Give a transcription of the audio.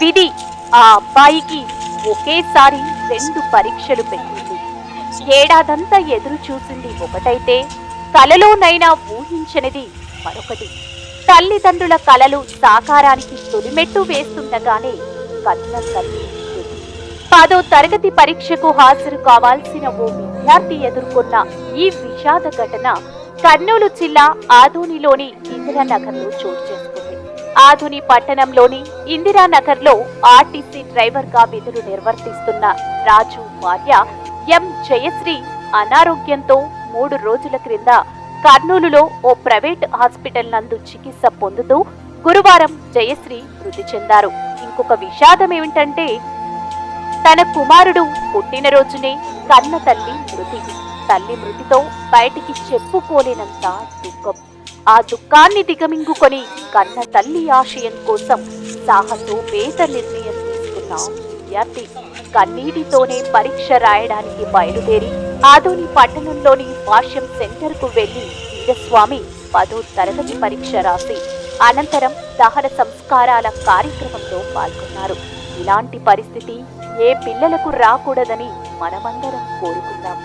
విధి ఆ అబ్బాయికి ఒకేసారి రెండు పరీక్షలు పెట్టింది. ఏడాదంతా ఎదురు చూసింది ఒకటైతే కలలోనైనా ఊహించనిది మరొకటి. తల్లిదండ్రుల కలలు సాకారానికి తొలిమెట్టు వేస్తుండగానే కన్న తల్లి పదో తరగతి పరీక్షకు హాజరు కావాల్సిన ఓ విద్యార్థి ఎదుర్కొన్న ఈ విషాద ఘటన కర్నూలు జిల్లా ఆదోనిలోని ఇందిరానగర్లో చోటు చేసుకుంది. ఆధుని పట్టణంలోని ఇందిరానగర్లో ఆర్టీసీ డ్రైవర్గా విధులు నిర్వర్తిస్తున్న రాజు భార్య ఎం జయశ్రీ అనారోగ్యంతో మూడు రోజుల క్రింద కర్నూలులో ఓ ప్రైవేట్ హాస్పిటల్ నందు చికిత్స పొందుతూ గురువారం జయశ్రీ మృతి చెందారు. ఇంకొక విషాదం ఏమిటంటే తన కుమారుడు పుట్టినరోజునే కన్న తల్లి మృతి. తల్లి మృతితో బయటికి చెప్పుకోలేనంత దుఃఖం. ఆ దుఃఖాన్ని దిగమింగుకొని కన్న తల్లి ఆశయం కోసం సాహసోపేత నిర్ణయం తీసుకున్న విద్యార్థి కన్నీటితోనే పరీక్ష రాయడానికి బయలుదేరి ఆదోని పట్టణంలోని భాష్యం సెంటర్కు వెళ్ళి వీరస్వామి పదో తరగతి పరీక్ష రాసి అనంతరం దహన సంస్కారాల కార్యక్రమంలో పాల్గొన్నారు. ఇలాంటి పరిస్థితి ఏ పిల్లలకు రాకూడదని మనమందరం కోరుకుందాం.